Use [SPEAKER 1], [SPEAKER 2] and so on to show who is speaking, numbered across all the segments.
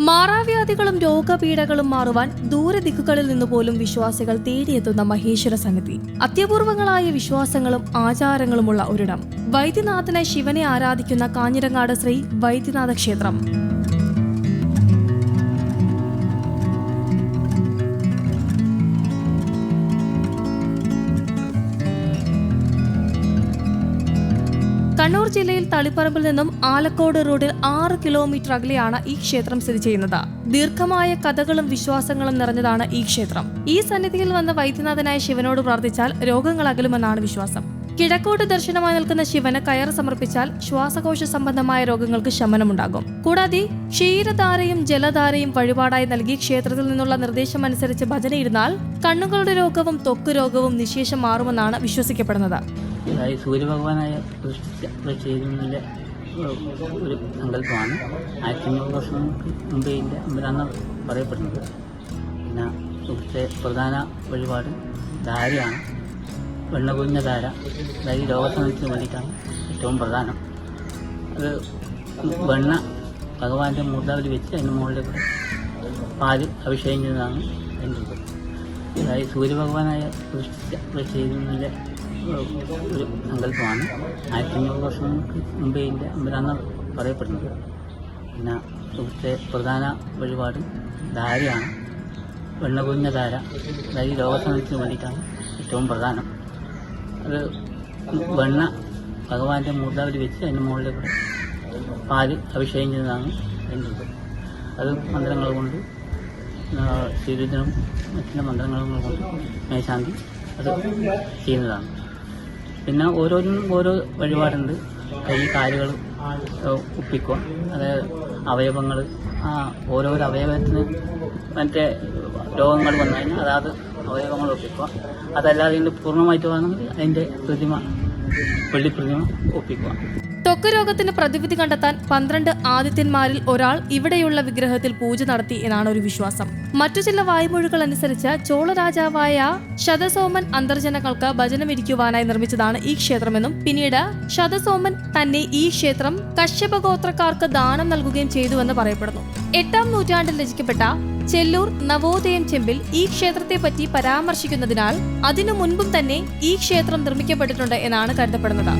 [SPEAKER 1] മാറാവ്യാധികളും രോഗപീഠകളും മാറുവാൻ ദൂരദിക്കുകളിൽ നിന്ന് പോലും വിശ്വാസികൾ തേടിയെത്തുന്ന മഹേശ്വര സമിതി അത്യപൂർവങ്ങളായ വിശ്വാസങ്ങളും ആചാരങ്ങളുമുള്ള ഒരിടം. വൈദ്യനാഥനെ ശിവനെ ആരാധിക്കുന്ന കാഞ്ഞിരങ്ങാട് ശ്രീ വൈദ്യനാഥ ക്ഷേത്രം കണ്ണൂർ ജില്ലയിൽ തളിപ്പറമ്പിൽ നിന്നും ആലക്കോട് റോഡിൽ ആറ് കിലോമീറ്റർ അകലെയാണ് ഈ ക്ഷേത്രം സ്ഥിതി ചെയ്യുന്നത്. ദീർഘമായ കഥകളും വിശ്വാസങ്ങളും നിറഞ്ഞതാണ് ഈ ക്ഷേത്രം. ഈ സന്നിധിയിൽ വന്ന വൈദ്യനാഥനായ ശിവനോട് പ്രാർത്ഥിച്ചാൽ രോഗങ്ങൾ അകലുമെന്നാണ് വിശ്വാസം. കിഴക്കോട്ട് ദർശനമായി നിൽക്കുന്ന ശിവന് കയർ സമർപ്പിച്ചാൽ ശ്വാസകോശ സംബന്ധമായ രോഗങ്ങൾക്ക് ശമനമുണ്ടാകും. കൂടാതെ ക്ഷീരധാരയും ജലധാരയും വഴിപാടായി നൽകി ക്ഷേത്രത്തിൽ നിന്നുള്ള നിർദ്ദേശം അനുസരിച്ച് ഭജനയിരുന്നാൽ കണ്ണുകളുടെ രോഗവും ത്വക്ക് രോഗവും നിശേഷം മാറുമെന്നാണ് വിശ്വസിക്കപ്പെടുന്നത്.
[SPEAKER 2] സൂര്യഭഗവാനായ ഒരു സങ്കല്പമാണ്. ആയിരത്തി അഞ്ഞൂറ് വർഷം മുമ്പേ ഇതിന്റെ അമ്പലാന്ന് പറയപ്പെടുന്നത്. പിന്നെ ഇവിടുത്തെ പ്രധാന വഴിപാട് ധാരയാണ് വെണ്ണ കുഞ്ഞ ധാര അതായത് രോഗസമയത്തിന് വേണ്ടിയിട്ടാണ് ഏറ്റവും പ്രധാനം. അത് വെണ്ണ ഭഗവാന്റെ മൂർദ്ധാവിൽ വെച്ച് അതിന് മുകളിൽ കൂടെ പാൽ അഭിഷേകം ചെയ്യുന്നതാണ് അതിന്റെ ഇത്. അതായത് സൂര്യഭഗവാനായ ചെയ്യുന്നതിന്റെ ഒരു സങ്കല്പമാണ്. ആയിരത്തി അഞ്ഞൂറ് വർഷങ്ങൾക്ക് മുമ്പേ ഇതിന്റെ അമ്പലാന്ന് പറയപ്പെടുന്നത്. പിന്നെ ഇവിടുത്തെ പ്രധാന വഴിപാട് ധാരയാണ്. വെണ്ണ കുഞ്ഞ ധാര അതായത് രോഗസമയത്തിന് വേണ്ടിയിട്ടാണ് ഏറ്റവും പ്രധാനം. അത് വെണ്ണ ഭഗവാന്റെ മൂർധാവിൽ വെച്ച് അതിന്റെ മുകളിൽ കൂടെ പാൽ അഭിഷേകം ചെയ്യുന്നതാണ് അതിന്റെ അത് മന്ത്രങ്ങൾ കൊണ്ട് ശരീരത്തിനും മറ്റുള്ള മന്ത്രങ്ങളും കൊണ്ട് മേശാന്തി അത് ചെയ്യുന്നതാണ്. പിന്നെ ഓരോന്നും ഓരോ വഴിപാടുണ്ട്. കൈ കാലുകൾ ഒപ്പിക്കുക. അതായത് അവയവങ്ങൾ ആ ഓരോരോ അവയവത്തിന് മറ്റേ രോഗങ്ങൾ വന്നു കഴിഞ്ഞാൽ അതാത് അവയവങ്ങൾ ഒപ്പിക്കുക. അതല്ലാതെ ഇതിന്റെ പൂർണമായിട്ട് വേണമെങ്കിൽ അതിന്റെ പ്രതിമ വെള്ളി പ്രതിമ ഒപ്പിക്കുക.
[SPEAKER 1] ത്വക്ക് രോഗത്തിന് പ്രതിവിധി കണ്ടെത്താൻ പന്ത്രണ്ട് ആദിത്യന്മാരിൽ ഒരാൾ ഇവിടെയുള്ള വിഗ്രഹത്തിൽ പൂജ നടത്തി എന്നാണ് ഒരു വിശ്വാസം. മറ്റു ചില വായ്മൊഴികൾ അനുസരിച്ച് ചോള രാജാവായ ശതസോമൻ അന്തർജനങ്ങൾക്ക് ഭജനമിരിക്കുവാനായി നിർമ്മിച്ചതാണ് ഈ ക്ഷേത്രമെന്നും പിന്നീട് ശതസോമൻ തന്നെ ഈ ക്ഷേത്രം കശ്യപ ഗോത്രക്കാർക്ക് ദാനം നൽകുകയും ചെയ്തുവെന്ന് പറയപ്പെടുന്നു. എട്ടാം നൂറ്റാണ്ടിൽ രചിക്കപ്പെട്ട ചെല്ലൂർ നവോദയം ചെമ്പിൽ ഈ ക്ഷേത്രത്തെ പറ്റി പരാമർശിക്കുന്നതിനാൽ അതിനു മുൻപും തന്നെ ഈ ക്ഷേത്രം നിർമ്മിക്കപ്പെട്ടിട്ടുണ്ട് എന്നാണ് കരുതപ്പെടുന്നത്.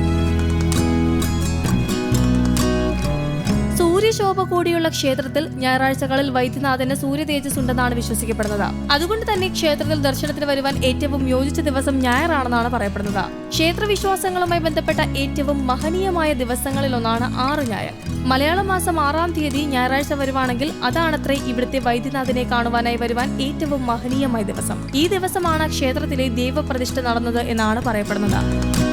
[SPEAKER 1] സൂര്യശോഭ കൂടിയുള്ള ക്ഷേത്രത്തിൽ ഞായറാഴ്ചകളിൽ വൈദ്യനാഥന് സൂര്യ തേജസ് ഉണ്ടെന്നാണ് വിശ്വസിക്കപ്പെടുന്നത്. അതുകൊണ്ട് തന്നെ ക്ഷേത്രത്തിൽ ദർശനത്തിന് വരുവാൻ ഏറ്റവും യോജിച്ച ദിവസം ഞായറാണെന്നാണ് പറയപ്പെടുന്നത്. ക്ഷേത്ര വിശ്വാസങ്ങളുമായി ബന്ധപ്പെട്ട ഏറ്റവും മഹനീയമായ ദിവസങ്ങളിലൊന്നാണ് ആറ് ഞായർ. മലയാള മാസം ആറാം തീയതി ഞായറാഴ്ച വരുവാണെങ്കിൽ അതാണത്രേ ഇവിടുത്തെ വൈദ്യനാഥനെ കാണുവാനായി വരുവാൻ ഏറ്റവും മഹനീയമായ ദിവസം. ഈ ദിവസമാണ് ക്ഷേത്രത്തിലെ ദൈവപ്രതിഷ്ഠ നടന്നത് എന്നാണ് പറയപ്പെടുന്നത്.